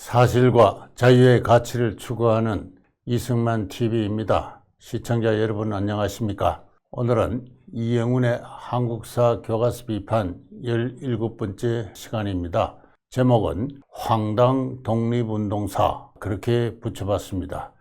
사실과 자유의 가치를 추구하는 이승만 TV입니다. 시청자 여러분 안녕하십니까? 오늘은 이영훈의 한국사 교과서 비판 17번째 시간입니다. 제목은 황당 독립운동사 그렇게 붙여봤습니다.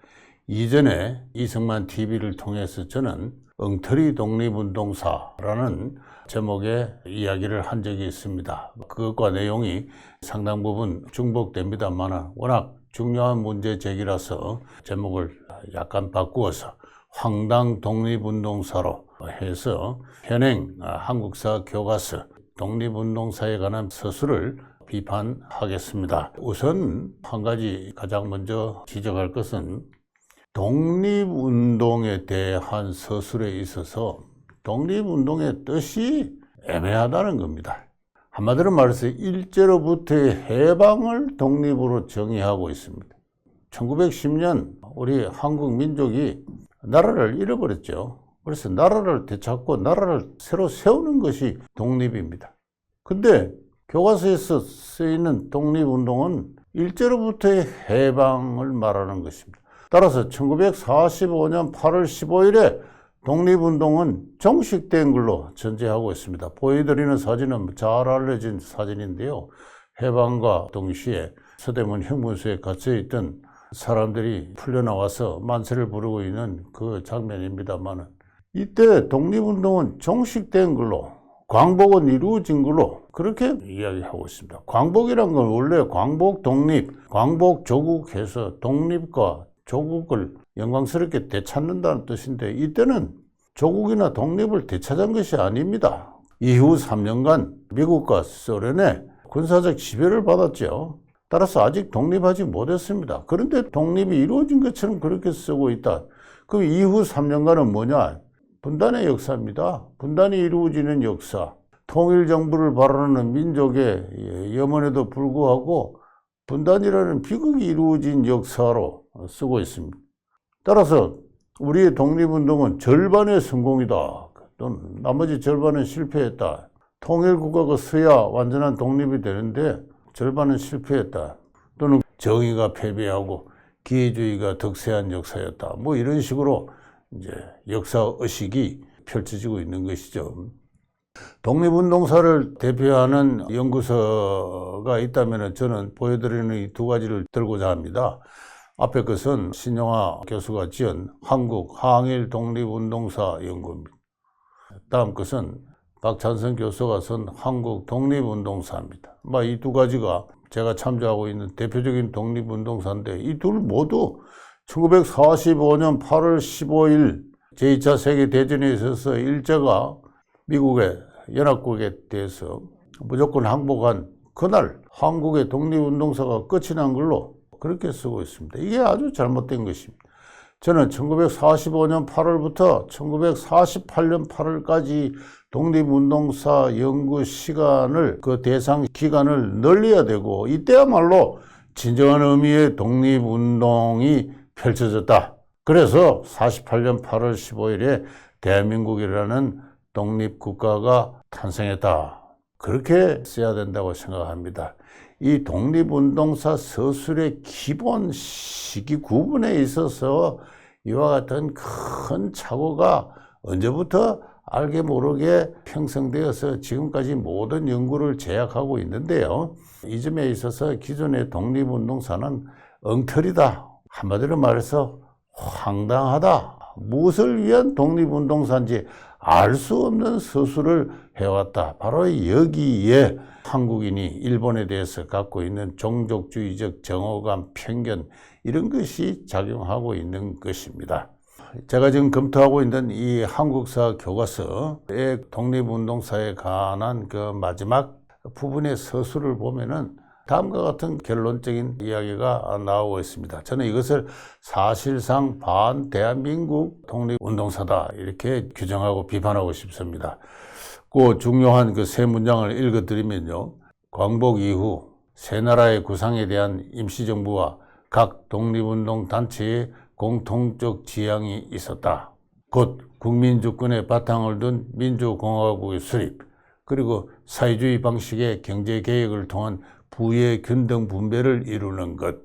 이전에 이승만 TV를 통해서 저는 엉터리 독립운동사라는 제목의 이야기를 한 적이 있습니다. 그것과 내용이 상당 부분 중복됩니다만 워낙 중요한 문제 제기라서 제목을 약간 바꾸어서 황당 독립운동사로 해서 현행 한국사 교과서 독립운동사에 관한 서술을 비판하겠습니다. 우선 한 가지 가장 먼저 지적할 것은 독립운동에 대한 서술에 있어서 독립운동의 뜻이 애매하다는 겁니다. 한마디로 말해서 일제로부터의 해방을 독립으로 정의하고 있습니다. 1910년 우리 한국 민족이 나라를 잃어버렸죠. 그래서 나라를 되찾고 나라를 새로 세우는 것이 독립입니다. 근데 교과서에서 쓰이는 독립운동은 일제로부터의 해방을 말하는 것입니다. 따라서 1945년 8월 15일에 독립운동은 종식된 걸로 전제하고 있습니다. 보여드리는 사진은 잘 알려진 사진인데요. 해방과 동시에 서대문 형무소에 갇혀 있던 사람들이 풀려나와서 만세를 부르고 있는 그 장면입니다만 이때 독립운동은 종식된 걸로 광복은 이루어진 걸로 그렇게 이야기하고 있습니다. 광복이란 건 원래 광복 독립, 광복 조국 해서 독립과 조국을 영광스럽게 되찾는다는 뜻인데 이때는 조국이나 독립을 되찾은 것이 아닙니다. 이후 3년간 미국과 소련의 군사적 지배를 받았죠. 따라서 아직 독립하지 못했습니다. 그런데 독립이 이루어진 것처럼 그렇게 쓰고 있다. 그럼 이후 3년간은 뭐냐? 분단의 역사입니다. 분단이 이루어지는 역사. 통일정부를 바라는 민족의 염원에도 불구하고 분단이라는 비극이 이루어진 역사로 쓰고 있습니다. 따라서 우리의 독립운동은 절반의 성공이다. 또는 나머지 절반은 실패했다. 통일국가가 서야 완전한 독립이 되는데 절반은 실패했다. 또는 정의가 패배하고 기회주의가 득세한 역사였다. 뭐 이런 식으로 이제 역사 의식이 펼쳐지고 있는 것이죠. 독립운동사를 대표하는 연구서가 있다면 저는 보여드리는 이 두 가지를 들고자 합니다. 앞에 것은 신영화 교수가 지은 한국 항일 독립운동사 연구입니다. 다음 것은 박찬성 교수가 쓴 한국 독립운동사입니다. 이 두 가지가 제가 참조하고 있는 대표적인 독립운동사인데 이 둘 모두 1945년 8월 15일 제2차 세계대전에 있어서 일제가 미국의 연합국에 대해서 무조건 항복한 그날 한국의 독립운동사가 끝이 난 걸로 그렇게 쓰고 있습니다. 이게 아주 잘못된 것입니다. 저는 1945년 8월부터 1948년 8월까지 독립운동사 연구 시간을 그 대상 기간을 늘려야 되고 이때야말로 진정한 의미의 독립운동이 펼쳐졌다. 그래서 48년 8월 15일에 대한민국이라는 독립국가가 탄생했다. 그렇게 써야 된다고 생각합니다. 이 독립운동사 서술의 기본 시기 구분에 있어서 이와 같은 큰 착오가 언제부터 알게 모르게 형성되어서 지금까지 모든 연구를 제약하고 있는데요. 이 점에 있어서 기존의 독립운동사는 엉터리다. 한마디로 말해서 황당하다. 무엇을 위한 독립운동사인지 알 수 없는 서술을 해왔다. 바로 여기에 한국인이 일본에 대해서 갖고 있는 종족주의적 정오감, 편견 이런 것이 작용하고 있는 것입니다. 제가 지금 검토하고 있는 이 한국사 교과서의 독립운동사에 관한 그 마지막 부분의 서술을 보면은 다음과 같은 결론적인 이야기가 나오고 있습니다. 저는 이것을 사실상 반 대한민국 독립운동사다 이렇게 규정하고 비판하고 싶습니다. 그 중요한 그 세 문장을 읽어드리면요. 광복 이후 새 나라의 구상에 대한 임시정부와 각 독립운동 단체의 공통적 지향이 있었다. 곧 국민주권의 바탕을 둔 민주공화국의 수립, 그리고 사회주의 방식의 경제개혁을 통한 부의 균등 분배를 이루는 것.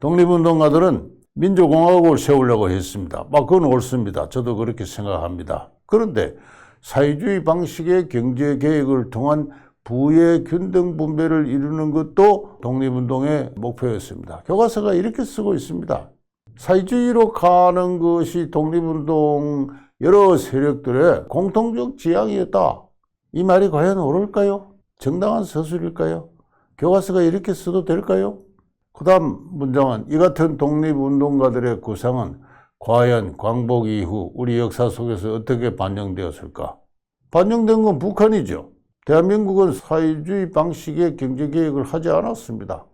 독립운동가들은 민주공화국을 세우려고 했습니다. 막 그건 옳습니다. 저도 그렇게 생각합니다. 그런데 사회주의 방식의 경제 계획을 통한 부의 균등 분배를 이루는 것도 독립운동의 목표였습니다. 교과서가 이렇게 쓰고 있습니다. 사회주의로 가는 것이 독립운동 여러 세력들의 공통적 지향이었다. 이 말이 과연 옳을까요? 정당한 서술일까요? 교과서가 이렇게 써도 될까요? 그 다음 문장은 이 같은 독립운동가들의 구상은 과연 광복 이후 우리 역사 속에서 어떻게 반영되었을까? 반영된 건 북한이죠. 대한민국은 사회주의 방식의 경제개혁을 하지 않았습니다.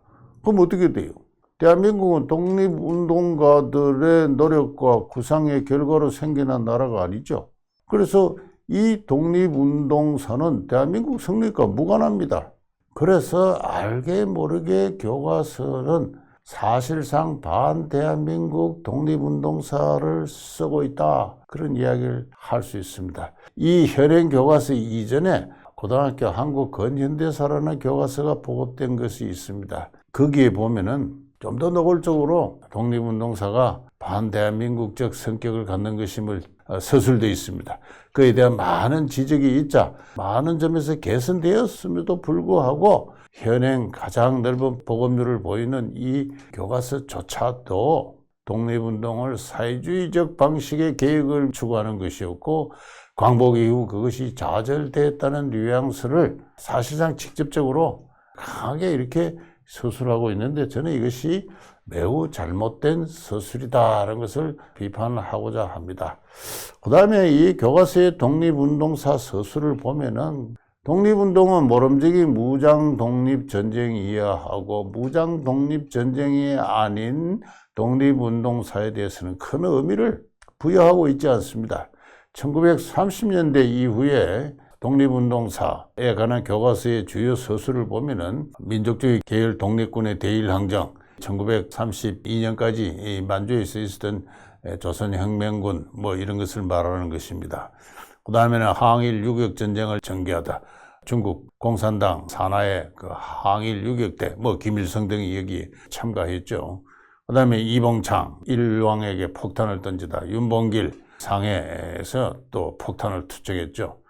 그럼 어떻게 돼요? 대한민국은 독립운동가들의 노력과 구상의 결과로 생겨난 나라가 아니죠. 그래서 이 독립운동사는 대한민국 성립과 무관합니다. 그래서 알게 모르게 교과서는 사실상 반대한민국 독립운동사를 쓰고 있다. 그런 이야기를 할 수 있습니다. 이 현행 교과서 이전에 고등학교 한국 근현대사라는 교과서가 보급된 것이 있습니다. 거기에 보면은 좀 더 노골적으로 독립운동사가 반대한민국적 성격을 갖는 것임을 어, 서술되어 있습니다. 그에 대한 많은 지적이 있자 많은 점에서 개선되었음에도 불구하고 현행 가장 넓은 보급률을 보이는 이 교과서조차도 독립운동을 사회주의적 방식의 계획을 추구하는 것이었고 광복 이후 그것이 좌절됐다는 뉘앙스를 사실상 직접적으로 강하게 이렇게 서술하고 있는데 저는 이것이 매우 잘못된 서술이다라는 것을 비판하고자 합니다. 그 다음에 이 교과서의 독립운동사 서술을 보면은 독립운동은 모름지기 무장 독립 전쟁이어야 하고 무장 독립 전쟁이 아닌 독립운동사에 대해서는 큰 의미를 부여하고 있지 않습니다. 1930년대 이후에 독립운동사에 관한 교과서의 주요 서술을 보면은 민족주의 계열 독립군의 대일항정 1932년까지 만주에서 있었던 조선혁명군 뭐 이런 것을 말하는 것입니다. 그 다음에는 항일 유격 전쟁을 전개하다. 중국 공산당 산하의 그 항일 유격 때, 뭐 김일성 등이 여기 참가했죠. 그 다음에 이봉창 일왕에게 폭탄을 던지다. 윤봉길 상해에서 또 폭탄을 투척했죠.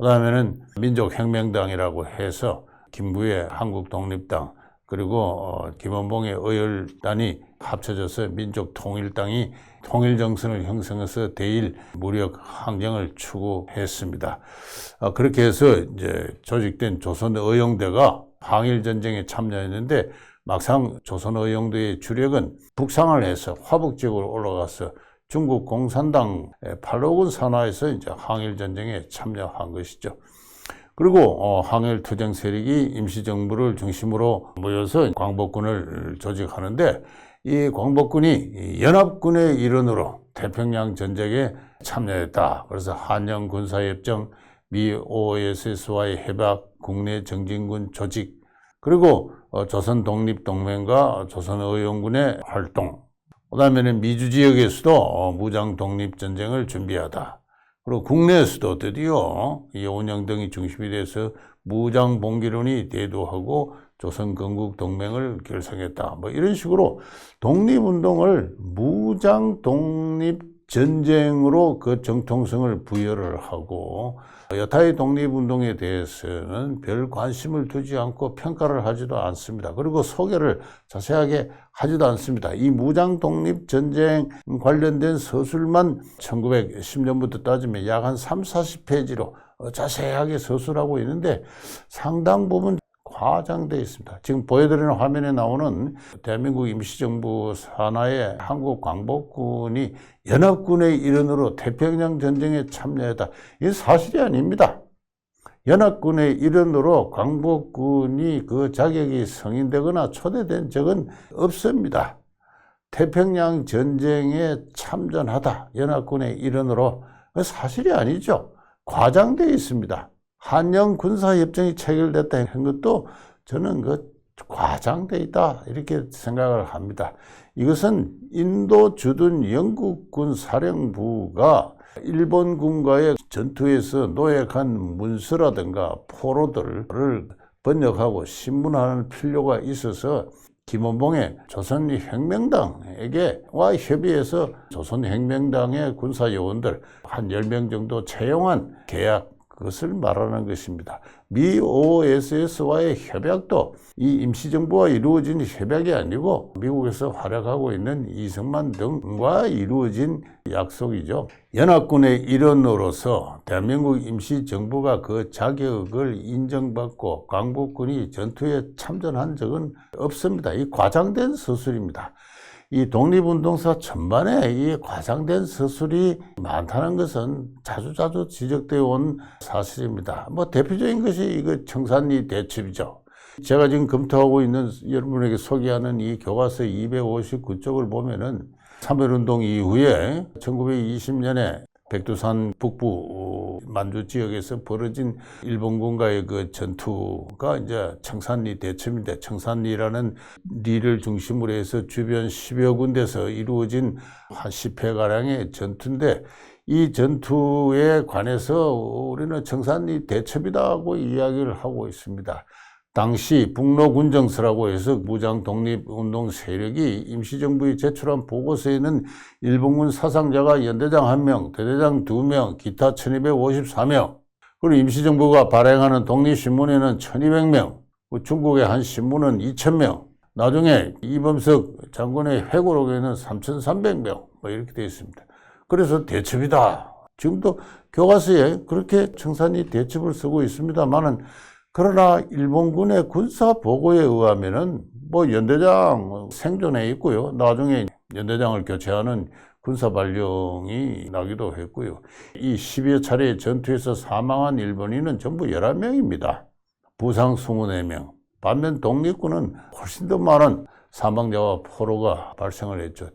그 다음에는 민족혁명당이라고 해서 김구의 한국독립당 그리고 어, 김원봉의 의열단이 합쳐져서 민족통일당이 통일정선을 형성해서 대일 무력 항쟁을 추구했습니다. 어, 그렇게 해서 이제 조직된 조선의용대가 항일전쟁에 참여했는데 막상 조선의용대의 주력은 북상을 해서 화북 지역으로 올라가서 중국 공산당 팔로군 산하에서 이제 항일 전쟁에 참여한 것이죠. 그리고 어, 항일 투쟁 세력이 임시정부를 중심으로 모여서 광복군을 조직하는데 이 광복군이 연합군의 일원으로 태평양 전쟁에 참여했다. 그래서 한영 군사협정, 미 OSS와의 협약, 국내 정진군 조직, 그리고 어, 조선 독립 동맹과 조선 의용군의 활동, 그 다음에는 미주 지역에서도 어, 무장 독립 전쟁을 준비하다. 그리고 국내에서도 드디어 이 온영 등이 중심이 돼서 무장 봉기론이 대두하고 조선 건국 동맹을 결성했다. 뭐 이런 식으로 독립운동을 무장 독립 전쟁으로 그 정통성을 부여를 하고 여타의 독립운동에 대해서는 별 관심을 두지 않고 평가를 하지도 않습니다. 그리고 소개를 자세하게 하지도 않습니다. 이 무장 독립 전쟁 관련된 서술만 1910년부터 따지면 약 한 3, 40페이지로 자세하게 서술하고 있는데 상당 부분 과장되어 있습니다. 지금 보여드리는 화면에 나오는 대한민국 임시정부 산하의 한국 광복군이 연합군의 일원으로 태평양 전쟁에 참여했다. 이게 사실이 아닙니다. 연합군의 일원으로 광복군이 그 자격이 승인되거나 초대된 적은 없습니다. 태평양 전쟁에 참전하다. 연합군의 일원으로. 사실이 아니죠. 과장되어 있습니다. 한영 군사협정이 체결됐다 한 것도 저는 그 과장돼 있다 이렇게 생각을 합니다. 이것은 인도 주둔 영국군 사령부가 일본군과의 전투에서 노획한 문서라든가 포로들을 번역하고 신문하는 필요가 있어서 김원봉의 조선혁명당에게 와 협의해서 조선혁명당의 군사요원들 한 10명 정도 채용한 계약 그것을 말하는 것입니다. 미 OSS와의 협약도 이 임시정부와 이루어진 협약이 아니고 미국에서 활약하고 있는 이승만 등과 이루어진 약속이죠. 연합군의 일원으로서 대한민국 임시정부가 그 자격을 인정받고 광복군이 전투에 참전한 적은 없습니다. 이 과장된 서술입니다. 이 독립운동사 전반에 이 과장된 서술이 많다는 것은 자주자주 지적되어 온 사실입니다. 뭐 대표적인 것이 이거 청산리 대첩이죠. 제가 지금 검토하고 있는 여러분에게 소개하는 이 교과서 259쪽을 보면은 3.1운동 이후에 1920년에 백두산 북부 만주 지역에서 벌어진 일본군과의 그 전투가 이제 청산리 대첩인데 청산리라는 리를 중심으로 해서 주변 10여 군데서 이루어진 한 10회 가량의 전투인데 이 전투에 관해서 우리는 청산리 대첩이다고 이야기를 하고 있습니다. 당시 북로군정서라고 해서 무장 독립운동 세력이 임시정부에 제출한 보고서에는 일본군 사상자가 연대장 1명, 대대장 2명, 기타 1254명, 그리고 임시정부가 발행하는 독립신문에는 1200명, 그 중국의 한 신문은 2000명, 나중에 이범석 장군의 회고록에는 3300명, 뭐 이렇게 되어 있습니다. 그래서 대첩이다. 지금도 교과서에 그렇게 청산리 대첩을 쓰고 있습니다만은 그러나 일본군의 군사 보고에 의하면은 뭐 연대장 생존해 있고요. 나중에 연대장을 교체하는 군사 발령이 나기도 했고요. 이 10여 차례 전투에서 사망한 일본인은 전부 11명입니다. 부상 24명. 반면 독립군은 훨씬 더 많은 사망자와 포로가 발생을 했죠.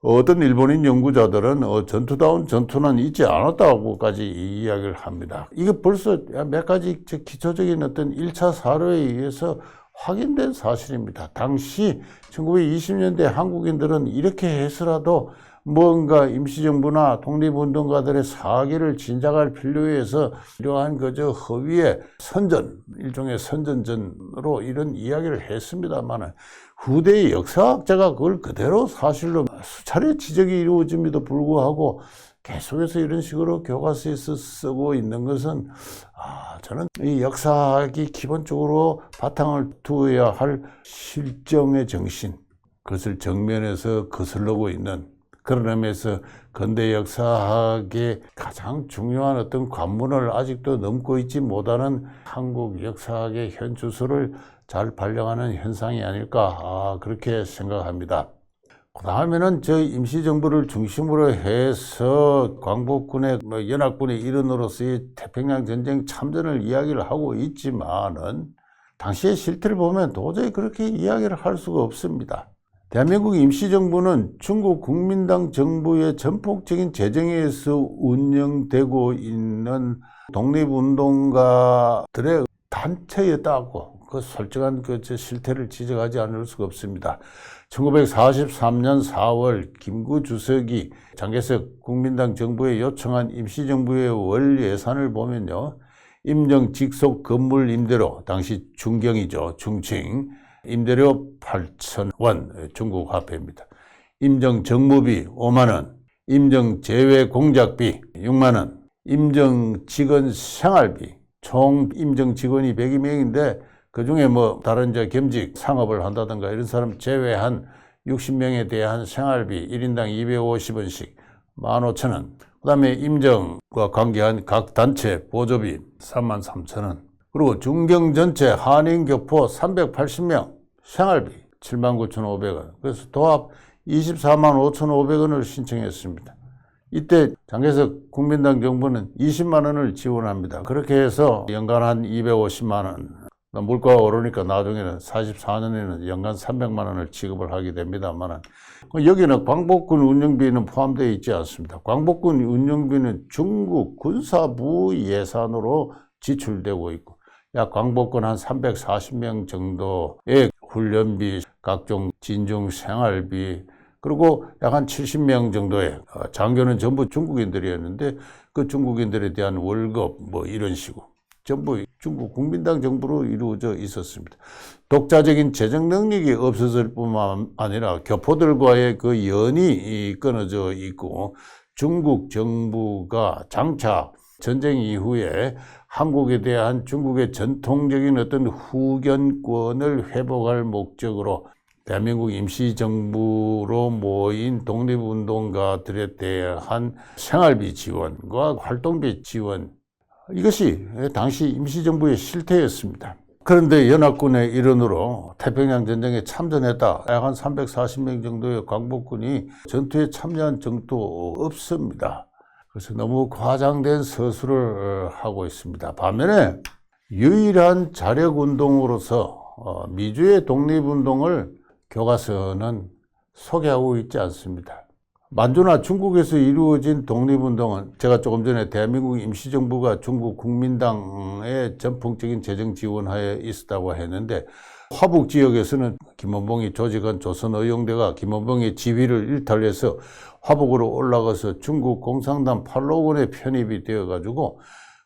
어떤 일본인 연구자들은 어, 전투다운 전투는 있지 않았다고까지 이야기를 합니다. 이게 벌써 몇 가지 기초적인 어떤 1차 사료에 의해서 확인된 사실입니다. 당시 1920년대 한국인들은 이렇게 해서라도 뭔가 임시정부나 독립운동가들의 사기를 진작할 필요에서 이러한 그저 허위의 선전, 일종의 선전전으로 이런 이야기를 했습니다만은 후대의 역사학자가 그걸 그대로 사실로 수차례 지적이 이루어짐에도 불구하고 계속해서 이런 식으로 교과서에서 쓰고 있는 것은 아, 저는 이 역사학이 기본적으로 바탕을 두어야 할 실정의 정신, 그것을 정면에서 거슬러고 있는 그런 의미에서 근대 역사학의 가장 중요한 어떤 관문을 아직도 넘고 있지 못하는 한국 역사학의 현 주소를 잘 발령하는 현상이 아닐까 아, 그렇게 생각합니다. 그 다음에는 저 임시정부를 중심으로 해서 광복군의 뭐 연합군의 일원으로서의 태평양 전쟁 참전을 이야기를 하고 있지만은 당시의 실태를 보면 도저히 그렇게 이야기를 할 수가 없습니다. 대한민국 임시정부는 중국 국민당 정부의 전폭적인 재정에 의해서 운영되고 있는 독립운동가들의 단체였다고 그 솔직한 그 실태를 지적하지 않을 수가 없습니다. 1943년 4월 김구 주석이 장개석 국민당 정부에 요청한 임시정부의 월 예산을 보면요. 임정 직속 건물 임대료, 당시 중경이죠. 중칭. 임대료 8천 원 중국 화폐입니다. 임정 정무비 5만 원, 임정 제외 공작비 6만 원, 임정 직원 생활비 총 임정 직원이 102명인데 그 중에 뭐 다른 저 겸직 상업을 한다든가 이런 사람 제외한 60명에 대한 생활비 1인당 250원씩 15,000원. 그 다음에 임정과 관계한 각 단체 보조비 3만 3천원. 그리고 중경 전체 한인 교포 380명 생활비 7만 9,500원. 그래서 도합 24만 5,500원을 신청했습니다. 이때 장개석 국민당 정부는 20만 원을 지원합니다. 그렇게 해서 연간 한 250만 원. 물가가 오르니까 나중에는 44년에는 연간 300만 원을 지급을 하게 됩니다만 여기는 광복군 운영비는 포함되어 있지 않습니다. 광복군 운영비는 중국 군사부 예산으로 지출되고 있고 약 광복군 한 340명 정도의 훈련비, 각종 진중 생활비, 그리고 약 한 70명 정도의 어, 장교는 전부 중국인들이었는데 그 중국인들에 대한 월급 뭐 이런 식으로 전부 중국 국민당 정부로 이루어져 있었습니다. 독자적인 재정 능력이 없었을 뿐만 아니라 교포들과의 그 연이 끊어져 있고 중국 정부가 장차 전쟁 이후에 한국에 대한 중국의 전통적인 어떤 후견권을 회복할 목적으로 대한민국 임시정부로 모인 독립운동가들에 대한 생활비 지원과 활동비 지원 이것이 당시 임시정부의 실태였습니다. 그런데 연합군의 일원으로 태평양 전쟁에 참전했다. 약 한 340명 정도의 광복군이 전투에 참여한 정도 없습니다. 그래서 너무 과장된 서술을 하고 있습니다. 반면에 유일한 자력 운동으로서 어, 미주의 독립운동을 교과서는 소개하고 있지 않습니다. 만주나 중국에서 이루어진 독립운동은 제가 조금 전에 대한민국 임시정부가 중국 국민당의 전폭적인 재정 지원하에 있었다고 했는데 화북 지역에서는 김원봉이 조직한 조선의용대가 김원봉의 지휘를 일탈해서 화북으로 올라가서 중국 공산당 팔로원에 편입이 되어가지고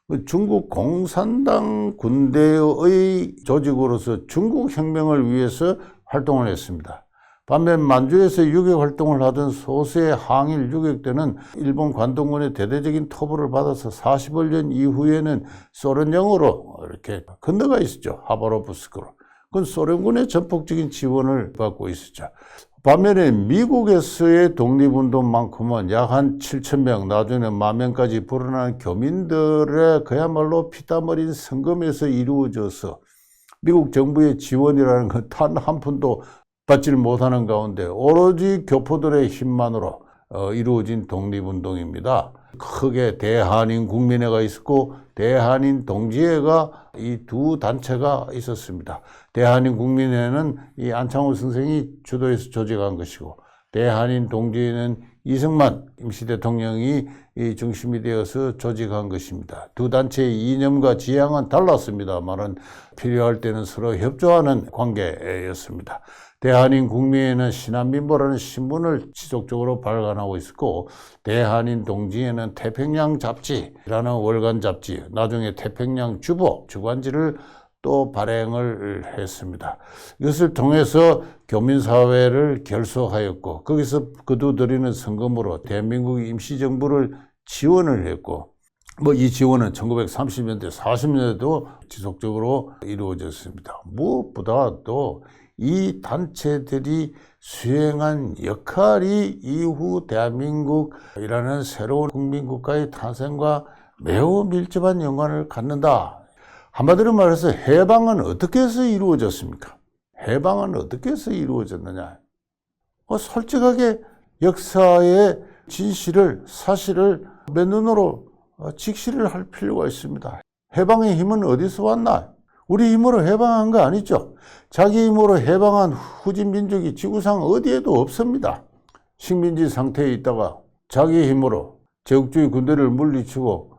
그 중국 공산당 군대의 조직으로서 중국 혁명을 위해서 활동을 했습니다. 반면 만주에서 유격 활동을 하던 소수의 항일 유격대는 일본 관동군의 대대적인 토벌을 받아서 40여 년 이후에는 소련령으로 이렇게 건너가 있었죠. 하바로브스크로. 그건 소련군의 전폭적인 지원을 받고 있었죠. 반면에 미국에서의 독립운동만큼은 약 한 7천 명, 나중에 만 명까지 불어난 교민들의 그야말로 피땀 흘린 성금에서 이루어져서 미국 정부의 지원이라는 것단한 푼도 받지를 못하는 가운데 오로지 교포들의 힘만으로 어, 이루어진 독립운동입니다. 크게 대한인 국민회가 있었고 대한인 동지회가 이 두 단체가 있었습니다. 대한인 국민회는 이 안창호 선생이 주도해서 조직한 것이고 대한인 동지회는 이승만 임시 대통령이 이 중심이 되어서 조직한 것입니다. 두 단체의 이념과 지향은 달랐습니다만은 필요할 때는 서로 협조하는 관계였습니다. 대한인 국민회는 신한민보라는 신문을 지속적으로 발간하고 있었고 대한인 동지회는 태평양 잡지라는 월간 잡지 나중에 태평양 주보 주간지를 또 발행을 했습니다. 이것을 통해서 교민사회를 결속하였고 거기서 거두들이는 성금으로 대한민국 임시정부를 지원을 했고 뭐 이 지원은 1930년대, 40년대도 지속적으로 이루어졌습니다. 무엇보다도 이 단체들이 수행한 역할이 이후 대한민국이라는 새로운 국민국가의 탄생과 매우 밀접한 연관을 갖는다. 한마디로 말해서 해방은 어떻게 해서 이루어졌습니까? 해방은 어떻게 해서 이루어졌느냐? 어, 솔직하게 역사의 진실을, 사실을 맨눈으로 어, 직시를 할 필요가 있습니다. 해방의 힘은 어디서 왔나? 우리 힘으로 해방한 거 아니죠? 자기 힘으로 해방한 후진 민족이 지구상 어디에도 없습니다. 식민지 상태에 있다가 자기 힘으로 제국주의 군대를 물리치고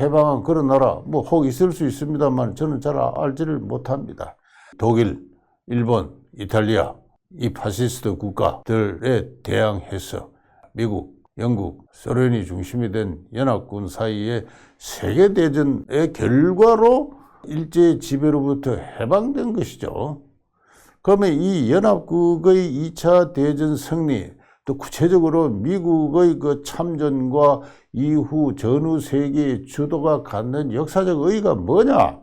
해방한 그런 나라 뭐 혹 있을 수 있습니다만 저는 잘 알지를 못합니다. 독일, 일본, 이탈리아 이 파시스트 국가들에 대항해서 미국, 영국, 소련이 중심이 된 연합군 사이에 세계 대전의 결과로 일제 지배로부터 해방된 것이죠. 그러면 이 연합국의 2차 대전 승리, 또 구체적으로 미국의 그 참전과 이후 전후 세계의 주도가 갖는 역사적 의의가 뭐냐?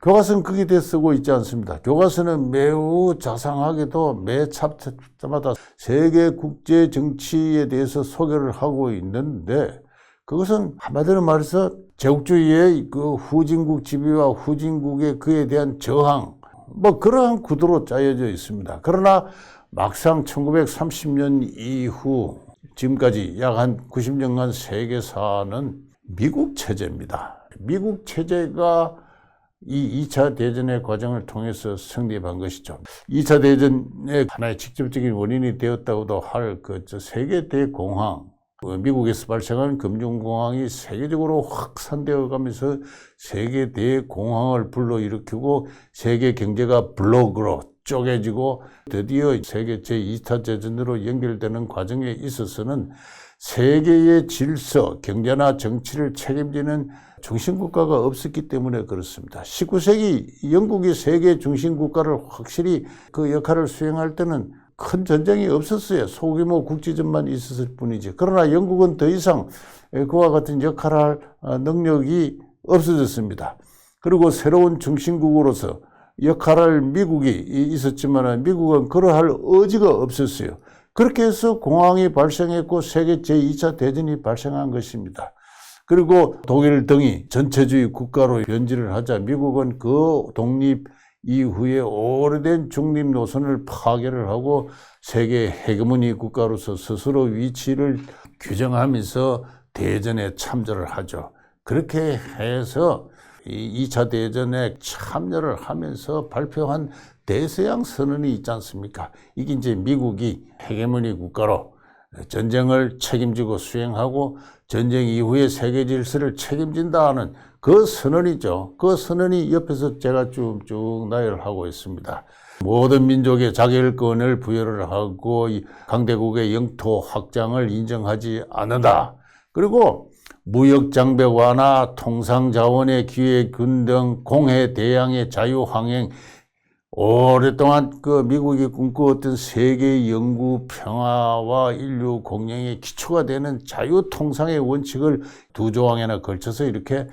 교과서는 거기에 대해 쓰고 있지 않습니다. 교과서는 매우 자상하게도 매 챕터마다 세계 국제 정치에 대해서 소개를 하고 있는데 그것은 한마디로 말해서 제국주의의 그 후진국 지배와 후진국의 그에 대한 저항 뭐 그러한 구도로 짜여져 있습니다. 그러나 막상 1930년 이후 지금까지 약 한 90년간 세계사는 미국 체제입니다. 미국 체제가 이 2차 대전의 과정을 통해서 성립한 것이죠. 2차 대전의 하나의 직접적인 원인이 되었다고도 할 그 세계 대공황, 그 미국에서 발생한 금융공황이 세계적으로 확산되어 가면서 세계 대공황을 불러일으키고 세계 경제가 블록으로 쪼개지고 드디어 세계 제2차 대전으로 연결되는 과정에 있어서는 세계의 질서, 경제나 정치를 책임지는 중심국가가 없었기 때문에 그렇습니다. 19세기 영국이 세계 중심국가를 확실히 그 역할을 수행할 때는 큰 전쟁이 없었어요. 소규모 국지전만 있었을 뿐이지. 그러나 영국은 더 이상 그와 같은 역할을 할 어, 능력이 없어졌습니다. 그리고 새로운 중심국으로서 역할을 할 미국이 있었지만 미국은 그러할 의지가 없었어요. 그렇게 해서 공황이 발생했고 세계 제2차 대전이 발생한 것입니다. 그리고 독일 등이 전체주의 국가로 변질을 하자 미국은 그 독립 이후에 오래된 중립 노선을 파괴를 하고 세계 헤게모니 국가로서 스스로 위치를 규정하면서 대전에 참전을 하죠. 그렇게 해서 이 2차 대전에 참여를 하면서 발표한 대서양 선언이 있지 않습니까? 이게 이제 미국이 헤게모니 국가로 전쟁을 책임지고 수행하고 전쟁 이후의 세계 질서를 책임진다는 그 선언이죠. 그 선언이 옆에서 제가 쭉쭉 나열하고 있습니다. 모든 민족의 자결권을 부여를 하고 강대국의 영토 확장을 인정하지 않는다. 그리고 무역 장벽 완화, 통상 자원의 기회 균등, 공해 대양의 자유 항행 오랫동안 그 미국이 꿈꾸었던 세계 연구 평화와 인류 공영의 기초가 되는 자유 통상의 원칙을 두 조항에나 걸쳐서 이렇게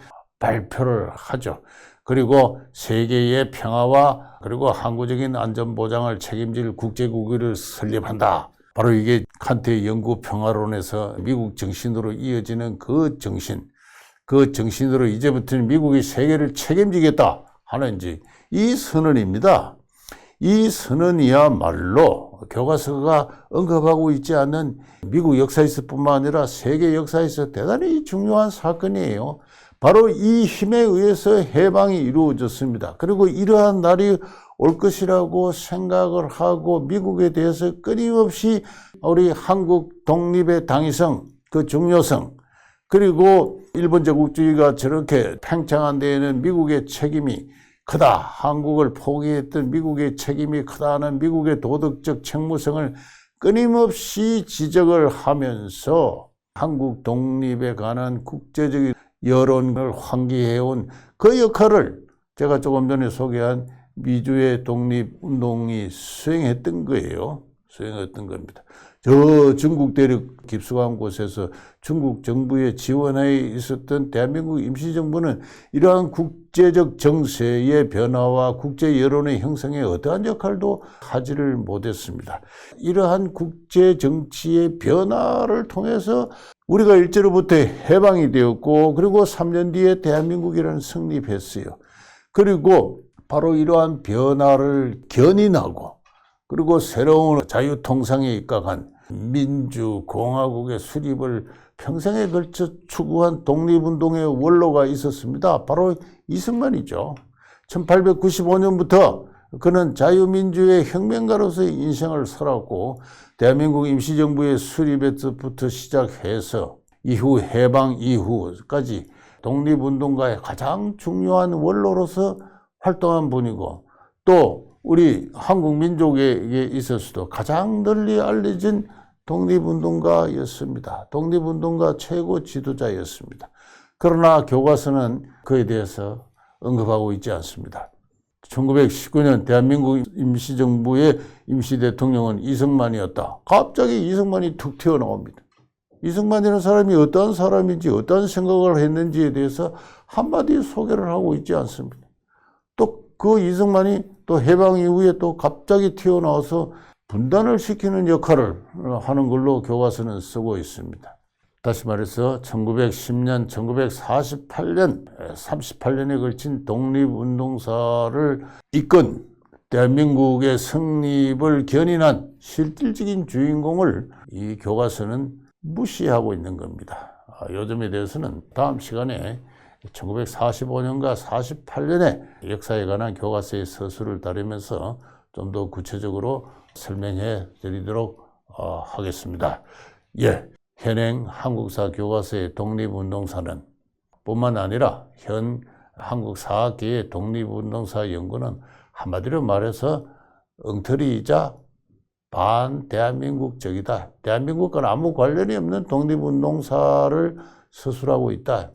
발표를 하죠. 그리고 세계의 평화와 그리고 항구적인 안전 보장을 책임질 국제국의를 설립한다. 바로 이게 칸트의 연구 평화론에서 미국 정신으로 이어지는 그 정신, 그 정신으로 이제부터는 미국이 세계를 책임지겠다 하는 이제 이 선언입니다. 이 선언이야말로 교과서가 언급하고 있지 않는 미국 역사에서뿐만 아니라 세계 역사에서 대단히 중요한 사건이에요. 바로 이 힘에 의해서 해방이 이루어졌습니다. 그리고 이러한 날이 올 것이라고 생각을 하고 미국에 대해서 끊임없이 우리 한국 독립의 당위성, 그 중요성, 그리고 일본 제국주의가 저렇게 팽창한 데에는 미국의 책임이 크다. 한국을 포기했던 미국의 책임이 크다는 미국의 도덕적 책무성을 끊임없이 지적을 하면서 한국 독립에 관한 국제적인 여론을 환기해온 그 역할을 제가 조금 전에 소개한 미주의 독립운동이 수행했던 거예요. 수행했던 겁니다. 저 중국 대륙 깊숙한 곳에서 중국 정부의 지원하에 있었던 대한민국 임시정부는 이러한 국제적 정세의 변화와 국제 여론의 형성에 어떠한 역할도 하지를 못했습니다. 이러한 국제 정치의 변화를 통해서 우리가 일제로부터 해방이 되었고 그리고 3년 뒤에 대한민국이라는 성립했어요. 그리고 바로 이러한 변화를 견인하고 그리고 새로운 자유통상에 입각한 민주공화국의 수립을 평생에 걸쳐 추구한 독립운동의 원로가 있었습니다. 바로 이승만이죠. 1895년부터 그는 자유민주의 혁명가로서의 인생을 살았고 대한민국 임시정부의 수립에서부터 시작해서 이후 해방 이후까지 독립운동가의 가장 중요한 원로로서 활동한 분이고 또 우리 한국 민족에게 있어서도 가장 널리 알려진 독립운동가였습니다. 독립운동가 최고 지도자였습니다. 그러나 교과서는 그에 대해서 언급하고 있지 않습니다. 1919년 대한민국 임시정부의 임시대통령은 이승만이었다. 갑자기 이승만이 툭 튀어나옵니다. 이승만이라는 사람이 어떤 사람인지 어떤 생각을 했는지에 대해서 한마디 소개를 하고 있지 않습니다. 또 그 이승만이 또 해방 이후에 또 갑자기 튀어나와서 분단을 시키는 역할을 하는 걸로 교과서는 쓰고 있습니다. 다시 말해서 1910년, 1948년, 38년에 걸친 독립운동사를 이끈 대한민국의 성립을 견인한 실질적인 주인공을 이 교과서는 무시하고 있는 겁니다. 아, 요즘에 대해서는 다음 시간에 1945년과 48년의 역사에 관한 교과서의 서술을 다루면서 좀 더 구체적으로 설명해 드리도록 어, 하겠습니다. 예, 현행 한국사 교과서의 독립운동사는 뿐만 아니라 현 한국사학계의 독립운동사 연구는 한마디로 말해서 엉터리이자 반 대한민국적이다. 대한민국과는 아무 관련이 없는 독립운동사를 서술하고 있다.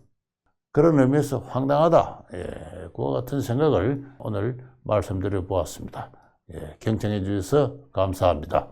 그런 의미에서 황당하다. 예, 그와 같은 생각을 오늘 말씀드려 보았습니다. 예, 경청해 주셔서 감사합니다.